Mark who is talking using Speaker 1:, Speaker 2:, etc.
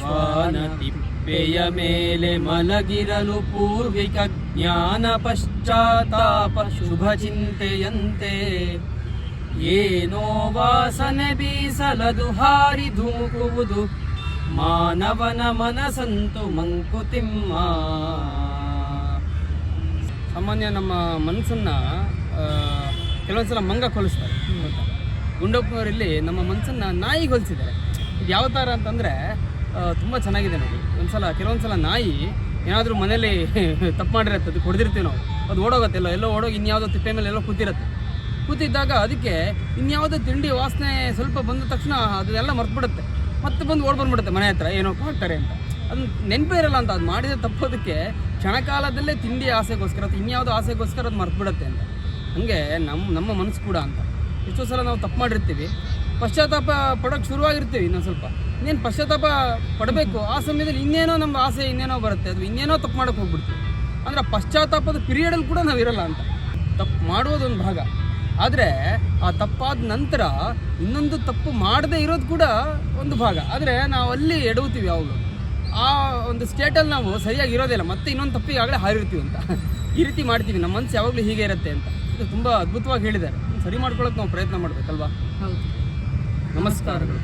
Speaker 1: ಶ್ವಾನ ತಿಪ್ಪೆಯ ಮೇಲೆ ಮಲಗಿರಲು ಪೂರ್ವಿಕ ಜ್ಞಾನ ಪಶ್ಚಾತ್ತಾಪ ಶುಭ ಚಿಂತೆಯಂತೆ. ಏನೋ ವಾಸನೆ ಬೀಸಲದು ಹಾರಿ ಧೂಕುವುದು ಮಾನವನ ಮನಸಂತು ಮಂಕುತಿಮ್ಮ. ಸಾಮಾನ್ಯ ನಮ್ಮ ಮನಸ್ಸನ್ನ ಕೆಲವೊಂದ್ಸಲ ಮಂಗ ಕೊಲಿಸ್ತಾರೆ? ಗುಂಡಪ್ಪನವರಲ್ಲಿ ನಮ್ಮ ಮನಸ್ಸನ್ನ ನಾಯಿ ಹೊಲಿಸಿದ್ದಾರೆ ಇದು ಯಾವ ಥರ ಅಂತಂದರೆ ತುಂಬ ಚೆನ್ನಾಗಿದೆ ನೋಡಿ. ಒಂದ್ಸಲ, ಕೆಲವೊಂದ್ಸಲ ನಾಯಿ ಏನಾದರೂ ಮನೇಲಿ ತಪ್ಪು ಮಾಡಿರತ್ತೆ, ಅದು ಹೊಡೆದಿರ್ತೀವಿ ನಾವು. ಅದು ಓಡೋಗುತ್ತೆ, ಎಲ್ಲ, ಎಲ್ಲೋ ಓಡೋಗಿ ಇನ್ಯಾವುದೋ ತಿಪ್ಪೆ ಮೇಲೆ ಎಲ್ಲೋ ಕೂತಿರತ್ತೆ. ಕೂತಿದ್ದಾಗ ಅದಕ್ಕೆ ಇನ್ಯಾವುದೋ ತಿಂಡಿ ವಾಸನೆ ಸ್ವಲ್ಪ ಬಂದ ತಕ್ಷಣ ಅದೆಲ್ಲ ಮರ್ತುಬಿಡುತ್ತೆ. ಮತ್ತೆ ಬಂದು ಓಡ್ ಬಂದ್ಬಿಡುತ್ತೆ ಮನೆ ಹತ್ರ, ಏನೋ ಹಾಕ್ತಾರೆ ಅಂತ. ಅದು ನೆನಪೇ ಇರಲ್ಲ ಅಂತ, ಅದು ಮಾಡಿದ ತಪ್ಪೋದಕ್ಕೆ ಕ್ಷಣಕಾಲದಲ್ಲೇ ತಿಂಡಿ ಆಸೆಗೋಸ್ಕರ ಅಥವಾ ಇನ್ಯಾವುದೋ ಆಸೆಗೋಸ್ಕರ ಅದು ಮರ್ತುಬಿಡುತ್ತೆ ಅಂತ. ಹಂಗೆ ನಮ್ಮ ನಮ್ಮ ಮನಸ್ಸು ಕೂಡ ಅಂತ. ಎಷ್ಟೋ ಸಲ ನಾವು ತಪ್ಪು ಮಾಡಿರ್ತೀವಿ. ಪಶ್ಚಾತ್ತಾಪ ಪಡೋಕ್ಕೆ ಶುರುವಾಗಿರ್ತೀವಿ ಇನ್ನೊಂದು ಸ್ವಲ್ಪ. ಇನ್ನೇನು ಪಶ್ಚಾತ್ತಾಪ ಪಡಬೇಕು, ಆ ಸಮಯದಲ್ಲಿ ಇನ್ನೇನೋ ನಮ್ಮ ಆಸೆ ಇನ್ನೇನೋ ಬರುತ್ತೆ, ಅದು ಇನ್ನೇನೋ ತಪ್ಪು ಮಾಡೋಕ್ಕೆ ಹೋಗ್ಬಿಡ್ತೀವಿ. ಅಂದರೆ ಪಶ್ಚಾತ್ತಾಪದ ಪಿರಿಯಡಲ್ಲಿ ಕೂಡ ನಾವು ಇರಲ್ಲ ಅಂತ. ತಪ್ಪು ಮಾಡುವುದೊಂದು ಭಾಗ. ಆದರೆ ಆ ತಪ್ಪಾದ ನಂತರ ಇನ್ನೊಂದು ತಪ್ಪು ಮಾಡದೇ ಇರೋದು ಕೂಡ ಒಂದು ಭಾಗ. ಆದರೆ ನಾವು ಅಲ್ಲಿ ಎಡವುತ್ತೀವಿ ಯಾವಾಗಲೂ. ಆ ಒಂದು ಸ್ಟೇಟಲ್ಲಿ ನಾವು ಸರಿಯಾಗಿ ಇರೋದಿಲ್ಲ ಮತ್ತೆ ಇನ್ನೊಂದು ತಪ್ಪಿಗೆ ಆಗಲೇ ಹಾರಿರ್ತೀವಿ ಅಂತ. ಈ ರೀತಿ ಮಾಡ್ತೀವಿ. ನಮ್ಮ ಮನಸ್ಸು ಯಾವಾಗಲೂ ಹೀಗೆ ಇರುತ್ತೆ ಅಂತ. ಇದು ತುಂಬ ಅದ್ಭುತವಾಗಿ ಹೇಳಿದ್ದಾರೆ. ಸರಿ ಮಾಡ್ಕೊಳ್ಳೋಕೆ ನಾವು ಪ್ರಯತ್ನ ಮಾಡಬೇಕಲ್ವಾ?
Speaker 2: ಹೌದು.
Speaker 1: ನಮಸ್ಕಾರಗಳು